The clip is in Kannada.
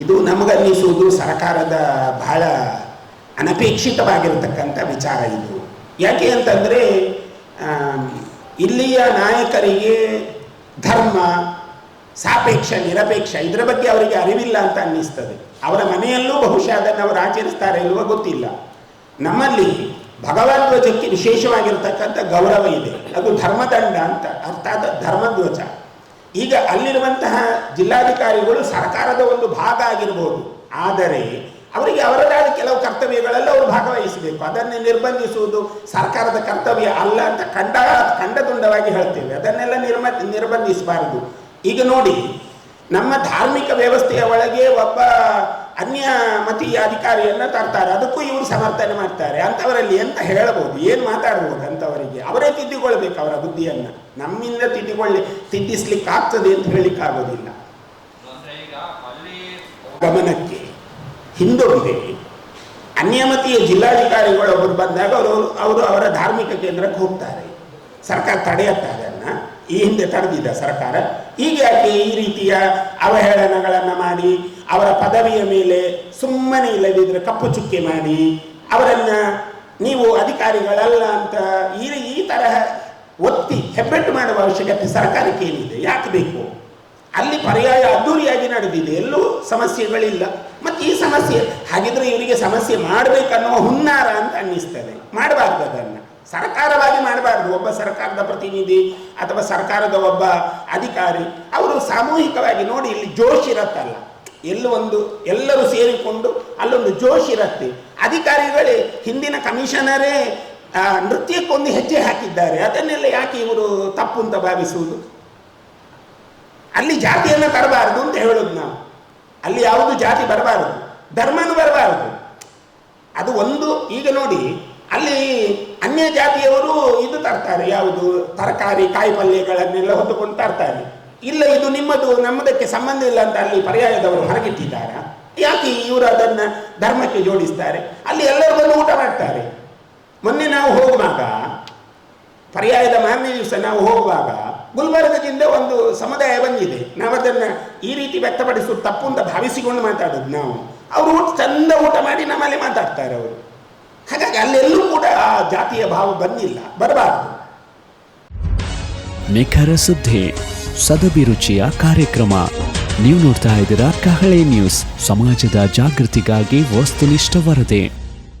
ಇದು ನಮಗನ್ನಿಸುವುದು ಸರ್ಕಾರದ ಬಹಳ ಅನಪೇಕ್ಷಿತವಾಗಿರತಕ್ಕಂಥ ವಿಚಾರ ಇದು. ಯಾಕೆ ಅಂತಂದರೆ ಇಲ್ಲಿಯ ನಾಯಕರಿಗೆ ಧರ್ಮ, ಸಾಪೇಕ್ಷ, ನಿರಪೇಕ್ಷ ಇದರ ಬಗ್ಗೆ ಅವರಿಗೆ ಅರಿವಿಲ್ಲ ಅಂತ ಅನ್ನಿಸ್ತದೆ. ಅವರ ಮನೆಯಲ್ಲೂ ಬಹುಶಃ ಅದನ್ನು ಅವರು ಆಚರಿಸ್ತಾರೆ ಇಲ್ವೋ ಗೊತ್ತಿಲ್ಲ. ನಮ್ಮಲ್ಲಿ ಭಗವದ್ಧ್ವಜಕ್ಕೆ ವಿಶೇಷವಾಗಿರ್ತಕ್ಕಂಥ ಗೌರವ ಇದೆ. ಅದು ಧರ್ಮದಂಡ ಅಂತ. ಅರ್ಥಾತ್ ಧರ್ಮಧ್ವಜ. ಈಗ ಅಲ್ಲಿರುವಂತಹ ಜಿಲ್ಲಾಧಿಕಾರಿಗಳು ಸರ್ಕಾರದ ಒಂದು ಭಾಗ ಆಗಿರಬಹುದು. ಆದರೆ ಅವರಿಗೆ ಅವರದಾದ ಕೆಲವು ಕರ್ತವ್ಯಗಳಲ್ಲಿ ಅವರು ಭಾಗವಹಿಸಬೇಕು. ಅದನ್ನೇ ನಿರ್ಬಂಧಿಸುವುದು ಸರ್ಕಾರದ ಕರ್ತವ್ಯ ಅಲ್ಲ ಅಂತ ಕಂಡ ಕಂಡದುಂಡವಾಗಿ ಹೇಳ್ತೇವೆ. ಅದನ್ನೆಲ್ಲ ನಿರ್ಮ ನಿರ್ಬಂಧಿಸಬಾರದು. ಈಗ ನೋಡಿ, ನಮ್ಮ ಧಾರ್ಮಿಕ ವ್ಯವಸ್ಥೆಯ ಒಳಗೆ ಒಬ್ಬ ಅನ್ಯ ಮತೀಯ ಅಧಿಕಾರಿಯನ್ನ ತರ್ತಾರೆ. ಅದಕ್ಕೂ ಇವರು ಸಮರ್ಥನೆ ಮಾಡ್ತಾರೆ. ಅಂಥವರಲ್ಲಿ ಎಂತ ಹೇಳಬಹುದು? ಏನು ಮಾತಾಡ್ಬೋದು ಅಂಥವರಿಗೆ ಅವರೇ ತಿದ್ದಿಕೊಳ್ಬೇಕು ಅವರ ಬುದ್ಧಿಯನ್ನ. ನಮ್ಮಿಂದ ತಿದ್ದಿಕೊಳ್ಳಿ ತಿದ್ದಿಸ್ಲಿಕ್ಕೆ ಆಗ್ತದೆ ಅಂತ ಅಲ್ಲಿ ಗಮನಕ್ಕೆ ಹಿಂದೋಗಿದೆ ಅನ್ಯಮತೀಯ ಜಿಲ್ಲಾಧಿಕಾರಿಗಳು ಒಬ್ಬರು ಬಂದಾಗ ಅವರು ಅವರು ಅವರ ಧಾರ್ಮಿಕ ಕೇಂದ್ರಕ್ಕೆ ಹೋಗ್ತಾರೆ. ಸರ್ಕಾರ ತಡೆಯುತ್ತೆ ಅದನ್ನು. ಈ ಹಿಂದೆ ತಡೆದಿದ್ದ ಸರ್ಕಾರ. ಈಗ ಯಾಕೆ ಈ ರೀತಿಯ ಅವಹೇಳನಗಳನ್ನು ಮಾಡಿ, ಅವರ ಪದವಿಯ ಮೇಲೆ ಸುಮ್ಮನೆ ಇಲ್ಲದಿದ್ದರೆ ಕಪ್ಪು ಚುಕ್ಕೆ ಮಾಡಿ, ಅವರನ್ನು ನೀವು ಅಧಿಕಾರಿಗಳಲ್ಲ ಅಂತ ಈ ಈ ತರಹ ಒತ್ತಿ ಹೆಬ್ಬೆಟ್ಟು ಮಾಡುವ ಅವಶ್ಯಕತೆ ಸರ್ಕಾರಕ್ಕೆ ಏನಿದೆ? ಯಾಕೆ ಬೇಕು? ಅಲ್ಲಿ ಪರ್ಯಾಯ ಅದ್ದೂರಿಯಾಗಿ ನಡೆದಿದೆ. ಎಲ್ಲೂ ಸಮಸ್ಯೆಗಳಿಲ್ಲ. ಮತ್ತು ಈ ಸಮಸ್ಯೆ ಹಾಗಿದ್ರೆ ಇವರಿಗೆ ಸಮಸ್ಯೆ ಮಾಡಬೇಕನ್ನುವ ಹುನ್ನಾರ ಅಂತ ಅನ್ನಿಸ್ತದೆ. ಮಾಡಬಾರ್ದು ಅದನ್ನು ಸರ್ಕಾರವಾಗಿ ಮಾಡಬಾರ್ದು. ಒಬ್ಬ ಸರ್ಕಾರದ ಪ್ರತಿನಿಧಿ ಅಥವಾ ಸರ್ಕಾರದ ಒಬ್ಬ ಅಧಿಕಾರಿ, ಅವರು ಸಾಮೂಹಿಕವಾಗಿ ನೋಡಿ ಇಲ್ಲಿ ಜೋಶ್ ಇರತ್ತಲ್ಲ ಎಲ್ಲೂ ಒಂದು, ಎಲ್ಲರೂ ಸೇರಿಕೊಂಡು ಅಲ್ಲೊಂದು ಜೋಶ್ ಇರತ್ತೆ. ಅಧಿಕಾರಿಗಳೇ, ಹಿಂದಿನ ಕಮಿಷನರೇ ನೃತ್ಯಕ್ಕೊಂದು ಹೆಜ್ಜೆ ಹಾಕಿದ್ದಾರೆ. ಅದನ್ನೆಲ್ಲ ಯಾಕೆ ಇವರು ತಪ್ಪು ಅಂತ ಭಾವಿಸುವುದು? ಅಲ್ಲಿ ಜಾತಿಯನ್ನು ತರಬಾರದು ಅಂತ ಹೇಳೋದು ನಾವು. ಅಲ್ಲಿ ಯಾವುದು ಜಾತಿ ಬರಬಾರದು. ಧರ್ಮನೂ ಬರಬಾರದು. ಅದು ಒಂದು, ಈಗ ನೋಡಿ, ಅಲ್ಲಿ ಅನ್ಯ ಜಾತಿಯವರು ಇದು ತರ್ತಾರೆ, ಯಾವುದು? ತರಕಾರಿ ಕಾಯಿ ಪಲ್ಯಗಳನ್ನೆಲ್ಲ ಹೊತ್ತುಕೊಂಡು ತರ್ತಾರೆ. ಇಲ್ಲ, ಇದು ನಿಮ್ಮದು, ನಮ್ಮದಕ್ಕೆ ಸಂಬಂಧ ಇಲ್ಲ ಅಂತ ಅಲ್ಲಿ ಪರ್ಯಾಯದವರು ಹೊರಗಿಟ್ಟಿದ್ದಾರೆ? ಯಾಕೆ ಇವರು ಅದನ್ನು ಧರ್ಮಕ್ಕೆ ಜೋಡಿಸ್ತಾರೆ? ಅಲ್ಲಿ ಎಲ್ಲರೂ ಬಂದು ಊಟ ಮಾಡ್ತಾರೆ. ಮೊನ್ನೆ ನಾವು ಹೋಗುವಾಗ, ಪರ್ಯಾಯದ ಮಾರನೇ ದಿವಸ ನಾವು ಹೋಗುವಾಗ ಗುಲ್ಬರ್ಗದಿಂದ ಒಂದು ಸಮುದಾಯ ಬಂದಿದೆ. ನಾವು ಅದನ್ನು ಈ ರೀತಿ ವ್ಯಕ್ತಪಡಿಸುವುದು ತಪ್ಪು ಅಂತ ಭಾವಿಸಿಕೊಂಡು ಮಾತಾಡೋದು ನಾವು. ಅವರು ಚಂದ ಊಟ ಮಾಡಿ ನಮ್ಮಲ್ಲಿ ಮಾತಾಡ್ತಾರೆ ಅವರು. ಹಾಗಾಗಿ ಅಲ್ಲೆಲ್ಲೂ ಕೂಡ ಆ ಜಾತಿಯ ಭಾವ ಬಂದಿಲ್ಲ, ಬರಬಾರದು. ನಿಖರ ಸುದ್ದಿ ಸದಭಿರುಚಿಯ ಕಾರ್ಯಕ್ರಮ. ನೀವು ನೋಡ್ತಾ ಇದ್ದೀರಾ ಕಹಳೆ ನ್ಯೂಸ್, ಸಮಾಜದ ಜಾಗೃತಿಗಾಗಿ ವಸ್ತುನಿಷ್ಠ ವರದಿ.